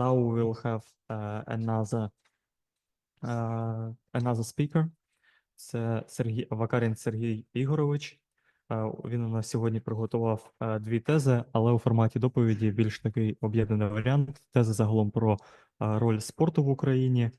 now we will have uh, another uh, another speaker. Це Сергій Вакарін Сергій Ігорович. Е, Він у нас сьогодні приготував е, дві тези, але у форматі доповіді більш такий об'єднаний варіант. Тези загалом про е, роль спорту в Україні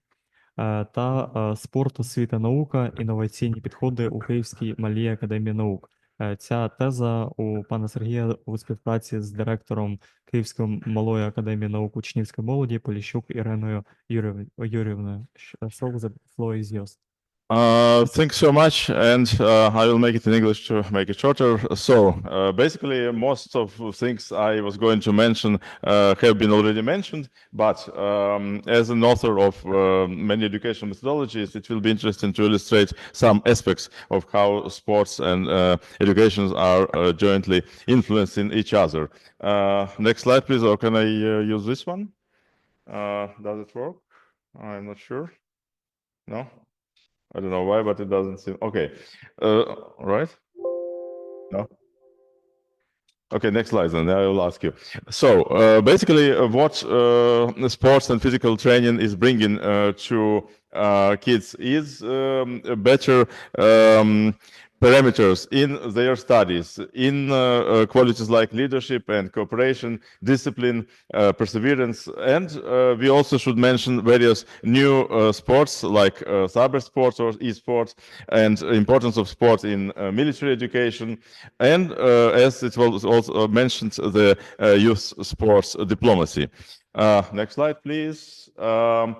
та спорт, освіта, наука, інноваційні підходи у Київській малій академії наук. Е, Ця теза у пана Сергія у співпраці з директором Київської малої академії наук учнівської молоді Поліщук Іриною Юрів- Юрівною. So the floor. Uh, thanks so much, and uh, I will make it in English to make it shorter. So, uh, basically, most of the things I was going to mention uh, have been already mentioned, but um, as an author of uh, many educational methodologies, it will be interesting to illustrate some aspects of how sports and uh, education are jointly influencing each other. Next slide, please, or can I use this one? Does it work? I'm not sure. No? I don't know why, but it doesn't seem okay. Uh, right? No. Okay, next slide, then I will ask you. So, uh, basically, uh, what uh, sports and physical training is bringing uh, to uh, kids is um, better um, parameters in their studies, in uh, uh, qualities like leadership and cooperation, discipline, uh, perseverance, and uh, we also should mention various new uh, sports like cyber sports or esports, and importance of sport in military education, and as it was also mentioned, the youth sports diplomacy. Next slide, please. Um,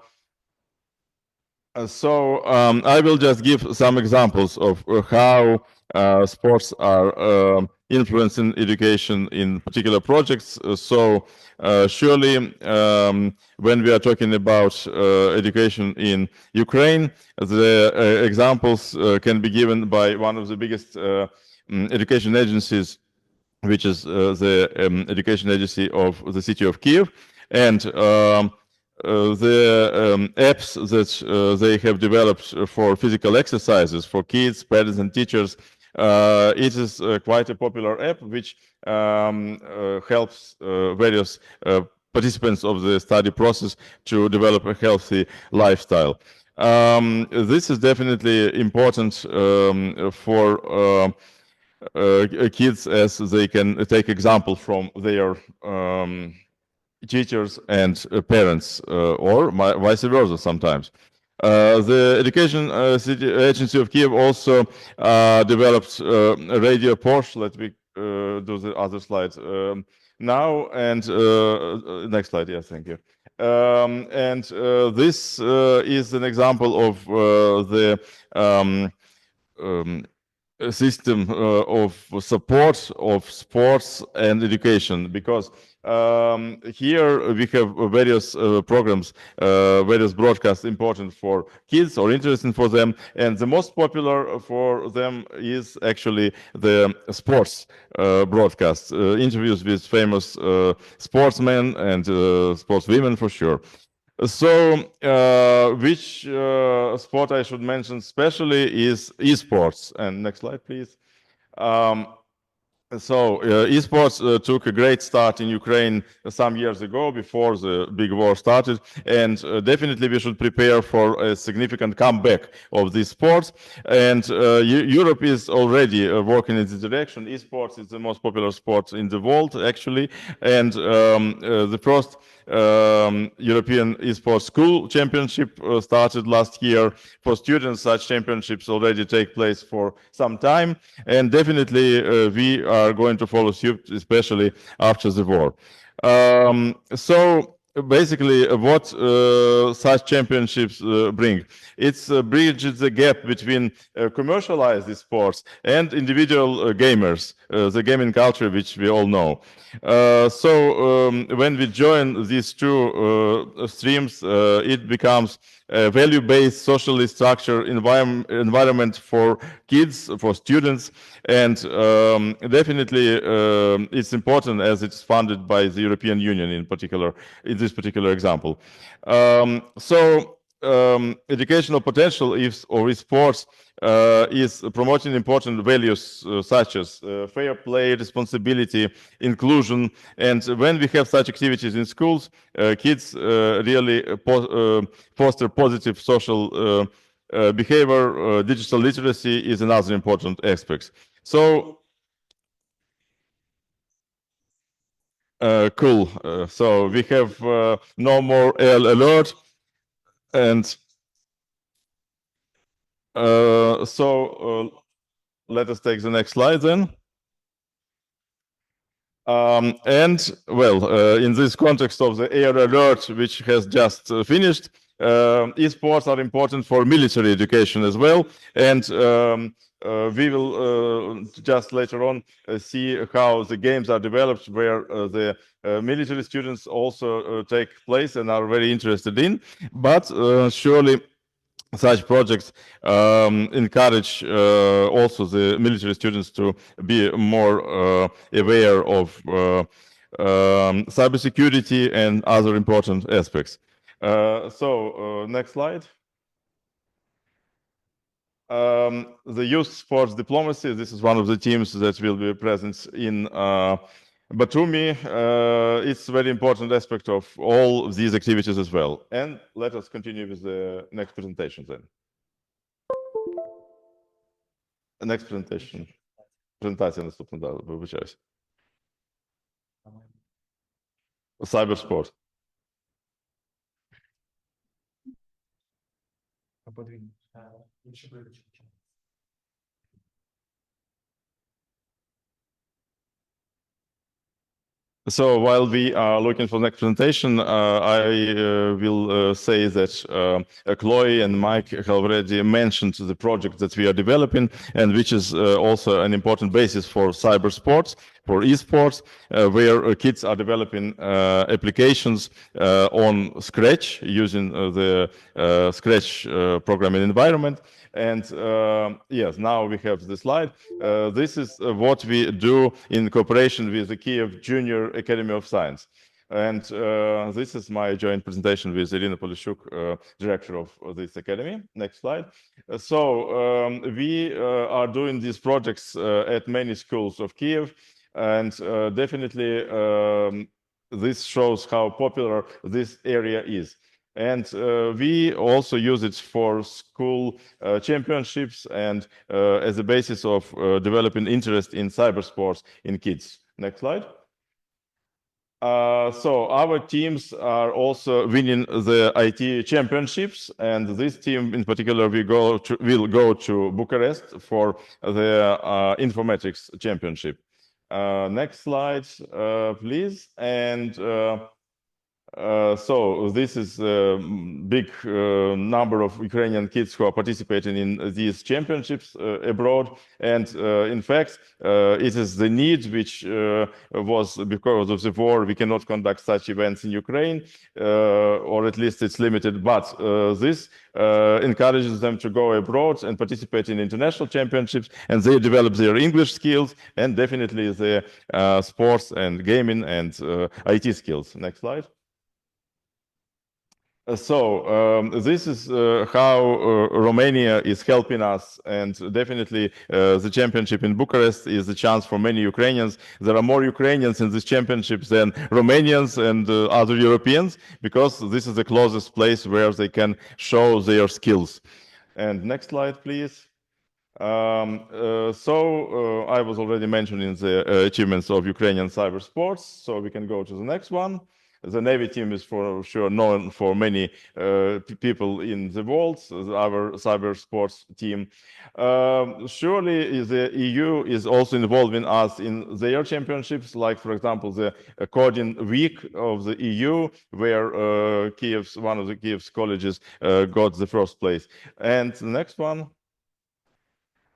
so um, I will just give some examples of uh, how uh, sports are um influencing education in particular projects. Uh, so uh, surely, um, when we are talking about uh, education in Ukraine, the uh, examples uh, can be given by one of the biggest uh, mm, education agencies, which is uh, the um, education agency of the city of Kiev, and um, uh, the um, apps that uh, they have developed for physical exercises for kids, parents, and teachers. Uh, it is uh, quite a popular app which um, uh, helps various participants of the study process to develop a healthy lifestyle. Um, this is definitely important um, for kids as they can take example from their um, teachers and uh, parents, uh, or vice versa sometimes. Uh, the Education uh, City Agency of Kiev also uh, developed uh, a radio Porsche. Let me do the other slide um, now. And next slide, yes, thank you. Um, and this is an example of the um, um, system uh, of support of sports and education because um, here we have various uh, programs, uh, various broadcasts important for kids or interesting for them, and the most popular for them is actually the sports uh, broadcasts, uh, interviews with famous uh, sportsmen and sportswomen for sure. So, uh, which uh, sport I should mention especially is esports. And next slide, please. Um, so, uh, esports uh, took a great start in Ukraine some years ago before the big war started. And uh, definitely we should prepare for a significant comeback of these sports. And uh, Europe is already uh, working in this direction. Esports is the most popular sport in the world, actually. And um, uh, the first um, European Esports School Championship started last year. For students, such championships already take place for some time, and definitely we are going to follow suit, especially after the war. Um, so basically, uh, what uh, such championships uh, bring? It's uh, bridges the gap between uh, commercialized sports and individual uh, gamers, the gaming culture which we all know. So um, when we join these two streams, it becomes a value-based, socially structured environment, environment for kids, for students, and um, definitely um, it's important as it's funded by the European Union in particular, this particular example. Um, so um, educational potential is or sports uh, is promoting important values uh, such as uh, fair play, responsibility, inclusion, and when we have such activities in schools, uh, kids uh, really uh, po- foster positive social behavior. Digital literacy is another important aspect. So. Cool. Uh, so we have uh, no more L alert and uh, so uh, let us take the next slide then. Um, and well, uh, in this context of the air alert, which has just uh, finished, uh, esports are important for military education as well. And um, uh, we will uh, just later on uh, see how the games are developed, where the military students also take place and are very interested in. But surely such projects um, encourage uh, also the military students to be more uh, aware of uh, um, cybersecurity and other important aspects. Uh, so, uh, next slide. Um, the youth sports diplomacy. This is one of the teams that will be present in uh, Batumi. Uh, it's a very important aspect of all of these activities as well. And let us continue with the next presentation then. Next presentation. Презентація наступна, да, вибачаюсь. Cybersport. Подвійно. Інші виключення. So while we are looking for the next presentation, uh, I uh, will uh, say that uh, Chloe and Mike have already mentioned the project that we are developing and which is uh, also an important basis for cyber sports, for esports, uh, where uh, kids are developing uh, applications uh, on Scratch using uh, the uh, Scratch uh, programming environment. And uh, yes, now we have the slide. Uh, this is uh, what we do in cooperation with the Kiev Junior Academy of Science. And uh, this is my joint presentation with Irina Polishuk, uh, director of this academy. Next slide. So um, we uh, are doing these projects at many schools of Kiev, and definitely um, this shows how popular this area is. And uh, we also use it for school uh, championships and uh, as a basis of uh, developing interest in cybersports in kids. Next slide. Uh, so our teams are also winning the IT championships, and this team in particular we go to, will go to Bucharest for the uh, informatics championship. Next slide, please. And uh, uh, so this is a big uh, number of Ukrainian kids who are participating in these championships uh, abroad. And uh, in fact, uh, it is the need which uh, was because of the war, we cannot conduct such events in Ukraine, uh, or at least it's limited. But uh, this uh, encourages them to go abroad and participate in international championships, and they develop their English skills and definitely their uh, sports and gaming and uh, IT skills. Next slide. Uh, So um, this is uh, how uh, Romania is helping us, and definitely uh, the championship in Bucharest is a chance for many Ukrainians. There are more Ukrainians in this championship than Romanians and uh, other Europeans because this is the closest place where they can show their skills. And next slide, please. Um, uh, so uh, I was already mentioning the uh, achievements of Ukrainian cyber sports, so we can go to the next one. The Navy team is for sure known for many uh, people in the world, our cyber sports team. Um, surely the EU is also involving us in their championships, like, for example, the Coding Week of the EU, where uh, Kiev's, one of the Kiev's colleges uh, got the first place. And the next one.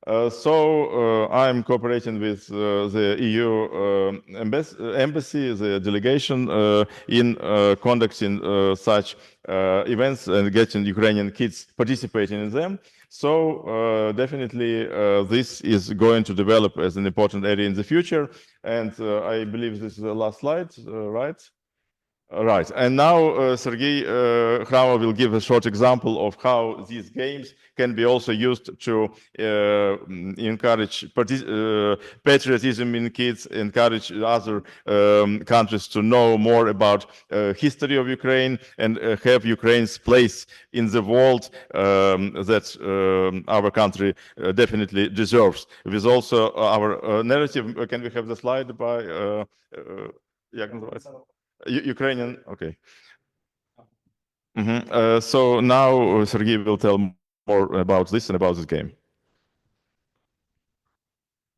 Uh, so uh, I'm cooperating with uh, the EU um, embassy, embassy, the delegation, uh, in uh, conducting uh, such uh, events and getting Ukrainian kids participating in them. So uh, definitely uh, this is going to develop as an important area in the future. And uh, I believe this is the last slide, uh, right? Right. And now uh, Sergei uh, will give a short example of how these games can be also used to uh, encourage uh, patriotism in kids, encourage other um, countries to know more about uh, history of Ukraine and uh, have Ukraine's place in the world um, that um, our country uh, definitely deserves. With also our narrative, can we have the slide by uh, uh, як називається? U- Ukrainian, okay. Mhm. Uh, so now uh, Sergey will tell more about this and about this game.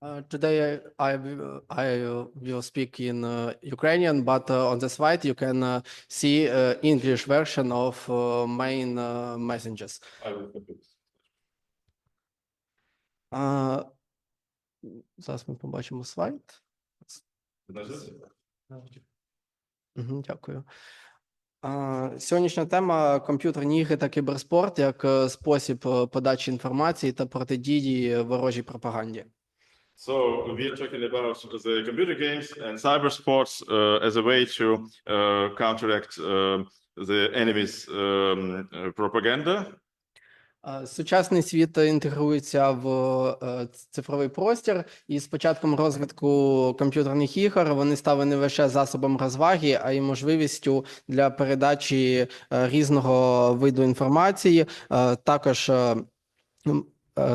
Uh, today I I will- I uh, will speak in uh, Ukrainian, but uh, on the slide you can uh, see uh, English version of uh, main uh, messages. Uh, зараз ми побачимо слайд. Дякую. Сьогоднішня тема комп'ютерні ігри та кіберспорт як е, спосіб е, подачі інформації та протидії ворожій пропаганді. So we are talking about the computer games and cyber sports uh, as a way to uh, counteract uh, the enemy's um, uh, propaganda. Сучасний світ інтегрується в е, цифровий простір, і з початком розвитку комп'ютерних ігор вони стали не лише засобом розваги, а й можливістю для передачі е, різного виду інформації. Е, Також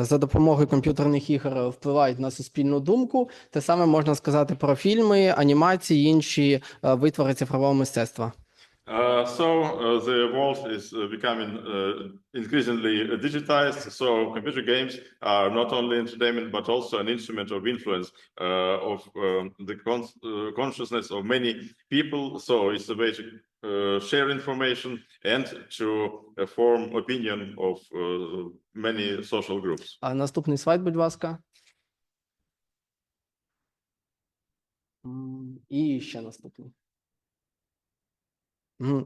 за допомогою комп'ютерних ігор впливають на суспільну думку. Те саме можна сказати про фільми, анімації, інші витвори цифрового мистецтва. Uh, so uh, the world is uh, becoming uh, increasingly digitized. So computer games are not only entertainment but also an instrument of influence uh, of um, the con- uh, consciousness of many people. So it's a way to uh, share information and to uh, form opinion of uh, many social groups. А наступний слайд, будь ласка. М, І ще наступний.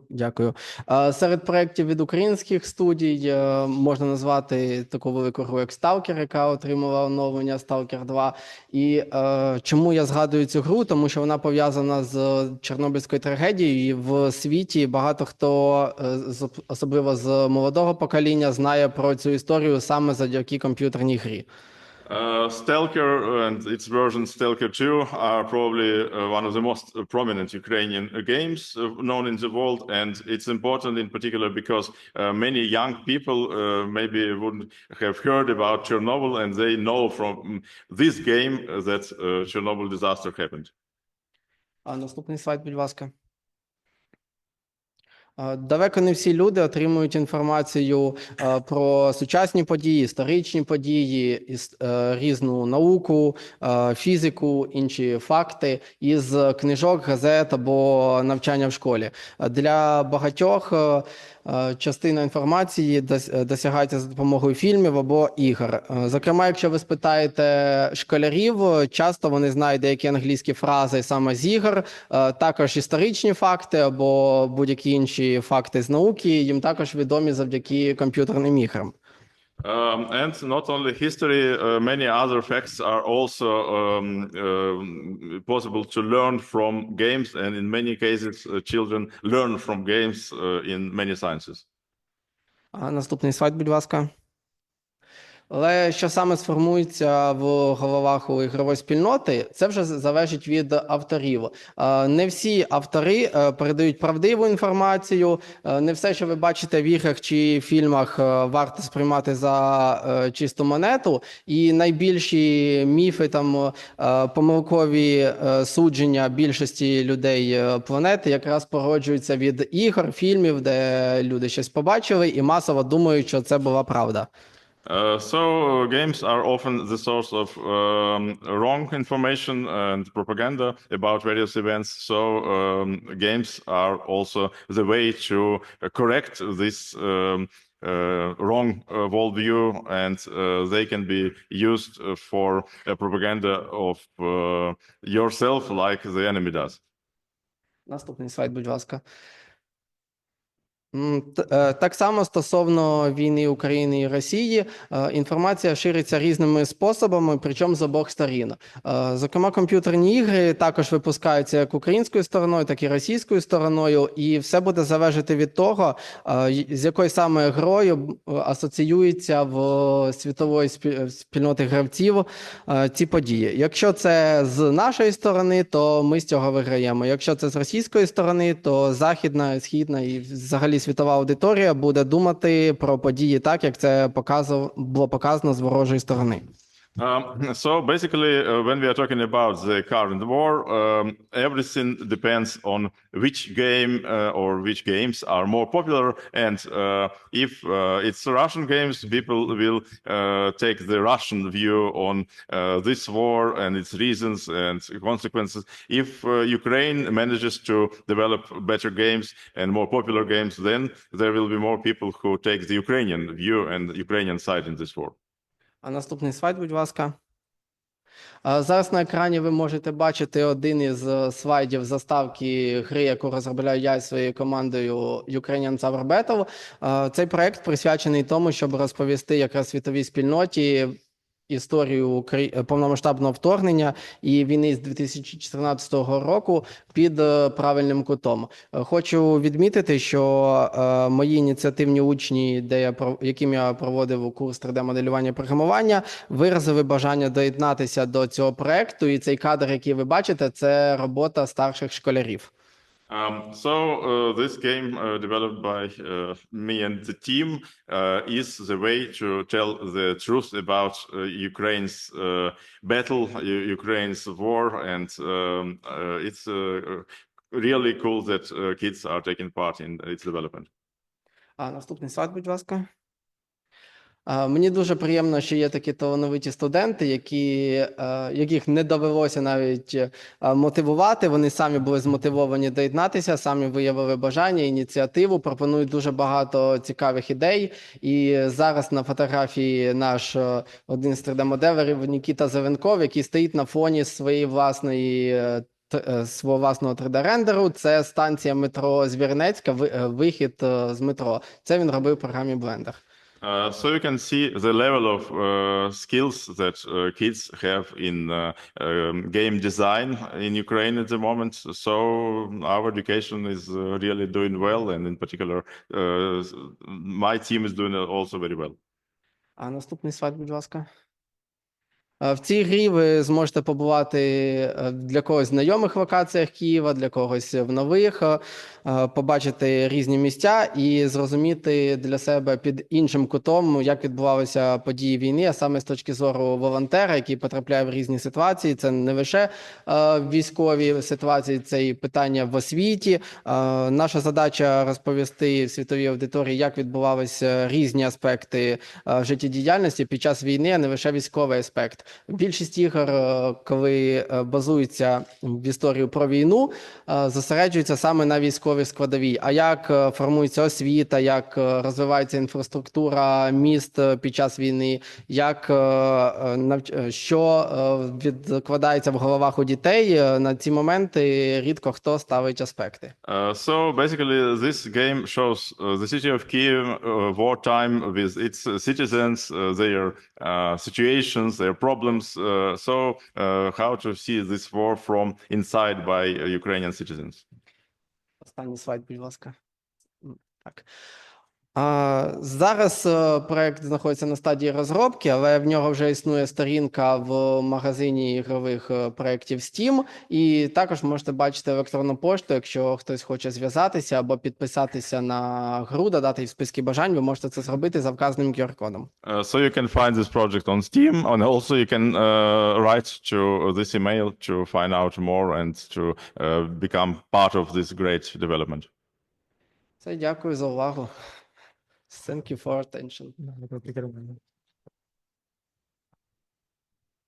Дякую. Серед проєктів від українських студій е, можна назвати таку велику гру як Stalker, яка отримала оновлення Stalker 2. І е, чому я згадую цю гру? Тому що вона пов'язана з Чорнобильською трагедією. І в світі багато хто, е, особливо з молодого покоління, знає про цю історію саме завдяки комп'ютерній грі. Uh, Stalker and its version Stalker 2 are probably uh, one of the most uh, prominent Ukrainian uh, games uh, known in the world. And it's important in particular because uh, many young people uh, maybe wouldn't have heard about Chernobyl and they know from mm, this game uh, that uh, Chernobyl disaster happened. А наступний слайд, будь ласка. Далеко не всі люди отримують інформацію про сучасні події, історичні події, е, різну науку, фізику, інші факти із книжок, газет або навчання в школі. Для багатьох е, частина інформації е, досягається за допомогою фільмів або ігор. Е, Зокрема, якщо ви спитаєте школярів, е, часто вони знають деякі англійські фрази саме з ігор, е, також історичні факти або будь-які інші факти з науки, їм також відомі завдяки комп'ютерним іграм. Um, and not only history, uh, many other facts are also um, um, possible to learn from games. And in many cases, uh, children learn from games uh, in many sciences. А наступний слайд, будь ласка. Але що саме сформується в головах у ігрової спільноти, це вже залежить від авторів. Е, Не всі автори е, передають правдиву інформацію. е, Не все, що ви бачите в іграх чи фільмах, варто сприймати за чисту монету. І найбільші міфи, там помилкові судження більшості людей планети якраз породжуються від ігор, фільмів, де люди щось побачили і масово думають, що це була правда. Uh, so uh, games are often the source of um, wrong information and propaganda about various events. So um, games are also the way to uh, correct this um, uh, wrong uh, worldview, and uh, they can be used uh, for uh, propaganda of uh, yourself, like the enemy does. Наступний слайд, будь ласка. Е, Так само стосовно війни України і Росії, е, інформація шириться різними способами, причому з обох сторін. Е, Зокрема, комп'ютерні ігри також випускаються як українською стороною, так і російською стороною, і все буде залежати від того, з якою саме грою асоціюється в світової спі- спільноти гравців ці події. Якщо це з нашої сторони, то ми з цього виграємо. Якщо це з російської сторони, то західна, східна і взагалі світова аудиторія буде думати про події так, як це показав, було показано з ворожої сторони. Um, so basically, uh, when we are talking about the current war, um, everything depends on which game uh, or which games are more popular. And uh, if uh, it's Russian games, people will uh, take the Russian view on uh, this war and its reasons and consequences. If Ukraine manages to develop better games and more popular games, then there will be more people who take the Ukrainian view and Ukrainian side in this war. А наступний слайд, будь ласка. Зараз на екрані ви можете бачити один із е, слайдів заставки гри, яку розробляю я зі своєю командою Ukrainian Tower Battle. Цей проект присвячений тому, щоб розповісти якраз світовій спільноті історію е, повномасштабного вторгнення і війни з 2014 року під е, правильним кутом. Е, Хочу відмітити, що мої ініціативні учні, де я яким я проводив курс 3D-моделювання програмування, виразили бажання доєднатися до цього проекту. І цей кадр, який ви бачите, це робота старших школярів. Um, so uh, this game uh, developed by uh, me and the team uh, is the way to tell the truth about uh, Ukraine's uh, battle, U- Ukraine's war, and um, uh, it's uh, really cool that uh, kids are taking part in its development. А наступний слайд, будь ласка. Мені дуже приємно, що є такі талановиті студенти, які, е, яких не довелося навіть е, мотивувати. Вони самі були змотивовані доєднатися, самі виявили бажання, ініціативу. Пропонують дуже багато цікавих ідей. І зараз на фотографії наш е, один з 3D-моделерів Нікіта Зеленков, який стоїть на фоні своєї власної. Свого власного 3D-рендеру це станція метро Звірнецька, вихід з метро. Це він робив в програмі Blender. Uh, so you can see the level of uh, skills that uh, kids have in uh, um, game design in Ukraine at the moment. So our education is uh, really doing well, and in particular, uh, my team is doing also very well. А наступний слайд, будь ласка. Е, В цій грі ви зможете побувати е, для когось в знайомих локаціях Києва, для когось в нових, е, побачити різні місця і зрозуміти для себе під іншим кутом, як відбувалися події війни, а саме з точки зору волонтера, який потрапляє в різні ситуації. Це не лише військові ситуації, це і питання в освіті. Наша задача розповісти світовій аудиторії, як відбувалися різні аспекти життєдіяльності під час війни, а не лише військовий аспект. Більшість ігор, е, коли е, базуються в історію про війну, е, зосереджуються саме на військовій складовій. А як формується освіта, як розвивається інфраструктура міст під час війни, як що відкладається в головах у дітей, на ці моменти рідко хто ставить аспекти. Uh, so basically, this game shows the city of Kiev uh, wartime with its citizens, their situations, their problems. Uh, so uh, how to see this war from inside by uh, Ukrainian citizens. Останній слайд, будь ласка. М, Так. Зараз е, проект знаходиться на стадії розробки, але в нього вже існує сторінка в магазині ігрових е, проєктів Steam. І також можете бачити електронну пошту, якщо хтось хоче зв'язатися або підписатися на гру, додати в списки бажань, ви можете це зробити за вказаним QR-кодом. Uh, so you can find this project on Steam, and also you can uh, write to this email to find out more and to uh, become part of this great development. Все, дякую за увагу. Thank you for attention.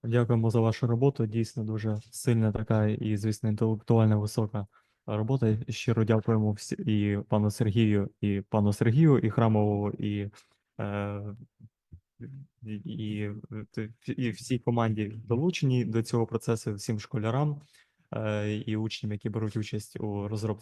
Дякуємо за вашу роботу. Дійсно дуже сильна така і, звісно, інтелектуальна висока робота. Щиро дякуємо всі, і пану Сергію, і пану Сергію, і Храмову, і, е, і, і, всій команді долучені до цього процесу, всім школярам е, і учням, які беруть участь у розробці.